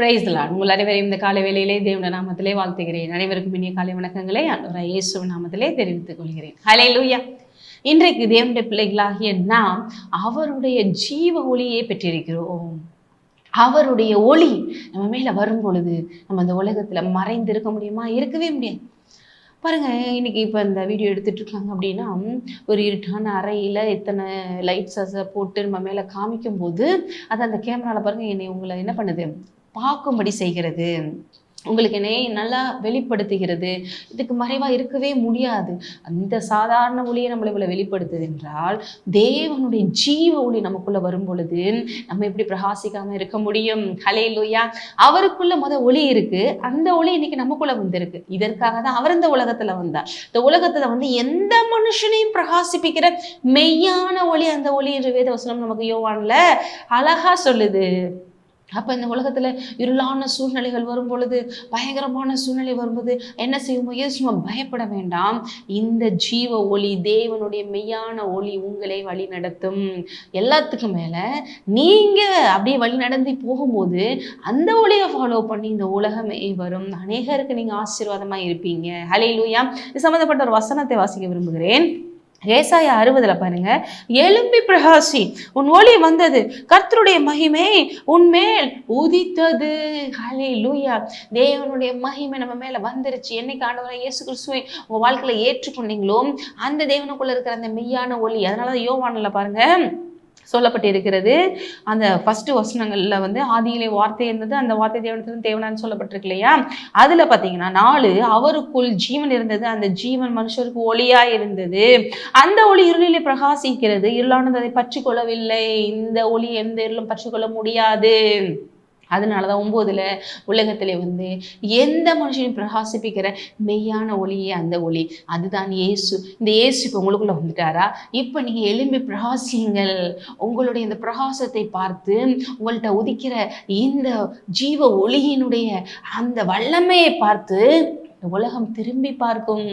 பிரைஸ்லான் உங்கள் அனைவரையும் இந்த காலை வேளையிலே தேவன நாமத்திலே வாழ்த்துகிறேன். அனைவருக்கும் இனிய காலை வணக்கங்களை ஆண்டவராய் இயேசு நாமத்திலே தெரிவித்துக் கொள்கிறேன். ஹலே லூயா இன்றைக்கு தேவனுடைய பிள்ளைகளாகிய நாம் அவருடைய ஜீவ ஒளியை பெற்றிருக்கிறோம். அவருடைய ஒளி நம்ம மேல வரும் பொழுது நம்ம அந்த உலகத்துல மறைந்து இருக்க முடியுமா? இருக்கவே முடியாது. பாருங்க இன்னைக்கு இப்போ இந்த வீடியோ எடுத்துட்டு இருக்காங்க அப்படின்னா ஒரு இருட்டான அறையில எத்தனை லைட்ஸை போட்டு நம்ம மேல காமிக்கும் போது அது அந்த கேமரால பாருங்க என்னை உங்களை என்ன பண்ணுது? பார்க்கும்படி செய்கிறது. உங்களுக்கு என்னை நல்லா வெளிப்படுத்துகிறது. இதுக்கு மறைவா இருக்கவே முடியாது. அந்த சாதாரண ஒளியை நம்மளை இவ்வளவு வெளிப்படுத்துது என்றால் தேவனுடைய ஜீவ ஒளி நமக்குள்ளே வரும் பொழுது நம்ம எப்படி பிரகாசிக்காமல் இருக்க முடியும்? ஹலே லோயா அவருக்குள்ள மொதல் ஒளி இருக்கு. அந்த ஒளி இன்னைக்கு நமக்குள்ள வந்திருக்கு. இதற்காக தான் அவர் இந்த உலகத்துல வந்தார். இந்த உலகத்துல வந்து எந்த மனுஷனையும் பிரகாசிப்பிக்கிற மெய்யான ஒளி அந்த ஒளி என்று வேத வசனம் நமக்கு யோவான்ல அழகா சொல்லுது. அப்போ இந்த உலகத்தில் இருளான சூழ்நிலைகள் வரும் பொழுது பயங்கரமான சூழ்நிலை வரும்போது என்ன செய்யுமோ சும்மா பயப்பட வேண்டாம். இந்த ஜீவ ஒளி தேவனுடைய மெய்யான ஒளி உங்களை வழி நடத்தும். எல்லாத்துக்கும் மேலே நீங்கள் அப்படியே வழி நடந்து போகும்போது அந்த ஒளியை ஃபாலோ பண்ணி இந்த உலகமே வரும். அநேகருக்கு நீங்கள் ஆசீர்வாதமாக இருப்பீங்க. ஹலே லூயா இது சம்மந்தப்பட்ட ஒரு வசனத்தை வாசிக்க விரும்புகிறேன். ஏசாயா அறுபதுல பாருங்க. எலும்பி பிரகாசி உன் ஒளி வந்தது. கர்த்தருடைய மகிமை உன்மேல் உதித்தது. ஹலே லூயா தேவனுடைய மகிமை நம்ம மேல வந்துருச்சு. என்னைக்கு ஆண்டவரை இயேசு கிறிஸ்துவை உங்க வாழ்க்கையில ஏற்றுக்கொண்டீங்களோ அந்த தேவனுக்குள்ள இருக்கிற அந்த மெய்யான ஒளி. அதனாலதான் யோவானில் பாருங்க. சொல்லப்பட்டிருக்கிறது. அந்த ஃபஸ்ட்டு வசனங்களில் வந்து ஆதியிலே வார்த்தை இருந்தது அந்த வார்த்தை தேவனத்திலும் தேவனான்னு சொல்லப்பட்டிருக்கு இல்லையா? அதில் பார்த்தீங்கன்னா நாலு அவருக்குள் ஜீவன் இருந்தது அந்த ஜீவன் மனுஷருக்கு ஒளியாக இருந்தது. அந்த ஒளி இருளிலே பிரகாசிக்கிறது. இருளானது அதை பற்றி கொள்ளவில்லை இந்த ஒளி எந்த இருளும் பற்றி கொள்ள முடியாது. அதனால தான் ஒம்போதில் உலகத்தில் வந்து எந்த மனுஷனையும் பிரகாசிப்பிக்கிற மெய்யான ஒளியே அந்த ஒளி. அதுதான் இயேசு. இந்த இயேசு இப்போ உங்களுக்குள்ள வந்துட்டாரா? இப்போ நீங்கள் எலும்பி பிரகாசியுங்கள். உங்களுடைய இந்த பிரகாசத்தை பார்த்து உங்கள்கிட்ட உதிக்கிற இந்த ஜீவ ஒளியினுடைய அந்த வல்லமையை பார்த்து உலகம் திரும்பி பார்க்கும்.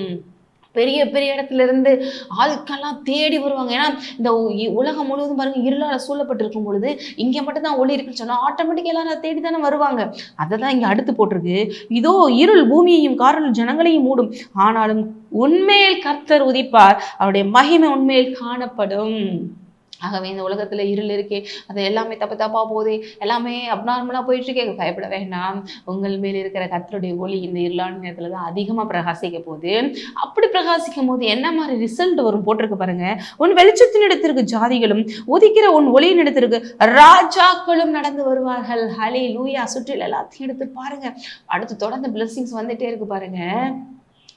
பெரிய பெரிய இடத்துல இருந்து ஆட்கள்லாம் தேடி வருவாங்க. ஏன்னா இந்த உ- உலகம் முழுவதும் பாருங்க இருளால சூழப்பட்டிருக்கும் பொழுது இங்க மட்டும் தான் ஒளி இருக்குன்னு சொன்னா ஆட்டோமேட்டிக்கா எல்லாரும் தேடி தானே வருவாங்க. அதை தான் இங்க அடுத்து போட்டிருக்கு. இதோ இருள் பூமியையும் காரணம் ஜனங்களையும் மூடும். ஆனாலும் உண்மையில் கர்த்தர் உதிப்பார். அவருடைய மகிமை உண்மையில் காணப்படும். ஆகவே இந்த உலகத்துல இருள் இருக்கே அது எல்லாமே தப்பு தப்பா போதே எல்லாமே அப்நார்மலா போயிட்டு இருக்கே. பயப்பட வேண்டாம். உங்கள் மேல் இருக்கிற கர்த்தருடைய ஒளி இந்த இருளான நேரத்துல தான் அதிகமா பிரகாசிக்க போகுது. அப்படி பிரகாசிக்கும் போது என்ன மாதிரி ரிசல்ட் வரும் போட்டிருக்கு பாருங்க. உன் வெளிச்சத்தின் இடத்திற்கு ஜாதிகளும் உதிக்கிற உன் ஒளியின் இடத்திற்கு ராஜாக்களும் நடந்து வருவார்கள். ஹலே லூயா சுற்றில் எல்லாத்தையும் எடுத்து பாருங்க. அடுத்து தொடர்ந்து பிளஸ்ஸிங்ஸ் வந்துட்டே இருக்கு பாருங்க.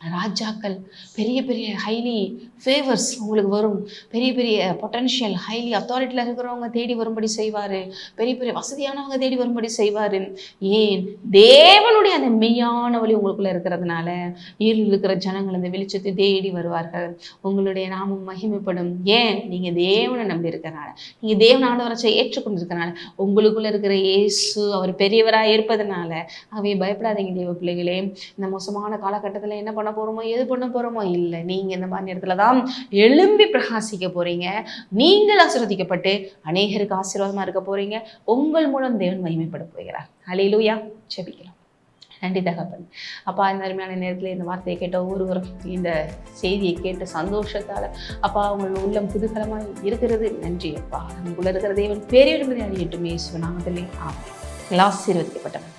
ராஜாக்கள் பெரிய பெரிய ஹைலி ஃபேவர்ஸ் உங்களுக்கு வரும். பெரிய பெரிய பொட்டன்ஷியல் ஹைலி அத்தாரிட்டியில் இருக்கிறவங்க தேடி வரும்படி செய்வார். பெரிய பெரிய வசதியானவங்க தேடி வரும்படி செய்வார். ஏன்? தேவனுடைய அந்த மெய்யான வழி உங்களுக்குள்ள இருக்கிறதுனால இருள் இருக்கிற ஜனங்கள் அந்த வெளிச்சத்தை தேடி வருவார்கள். உங்களுடைய நாமம் மகிமைப்படும். ஏன்? நீங்கள் தேவனை நம்பி இருக்கிறனால. நீங்கள் தேவன் ஆண்டவரை ஏற்றுக்கொண்டு இருக்கிறனால உங்களுக்குள்ள இருக்கிற இயேசு அவர் பெரியவராக இருப்பதனால. அவையை பயப்படாதீங்க தேவ பிள்ளைகளே. இந்த மோசமான காலகட்டத்தில் என்ன பண்ண போறோமோ எது பண்ண போறோமோ இல்லை. நீங்க இந்த மாதிரி இடத்துல தான் எழும்பி பிரகாசிக்க போறீங்க. நீங்கள் ஆசீர்வதிக்கப்பட்டு அநேகருக்கு ஆசீர்வாதமா இருக்க போறீங்க. உங்கள் மூலம் தேவன் மகிமைப்பட போகிறார். அலையிலூயா செபிக்கலாம் நன்றி தகப்பன். அப்பா இந்த அருமையான நேரத்தில் இந்த வார்த்தையை கேட்ட ஒருவரும் இந்த செய்தியை கேட்ட சந்தோஷத்தால் அப்பா உங்கள் உள்ளம் புதுகலமாக இருக்கிறது. நன்றி அப்பா. நமக்குள்ள இருக்கிற தேவன் பேரிடும்பதை அறியட்டும் இயேசு நாமத்திலே ஆமாம் ஆசீர்வதிக்கப்பட்டவன்.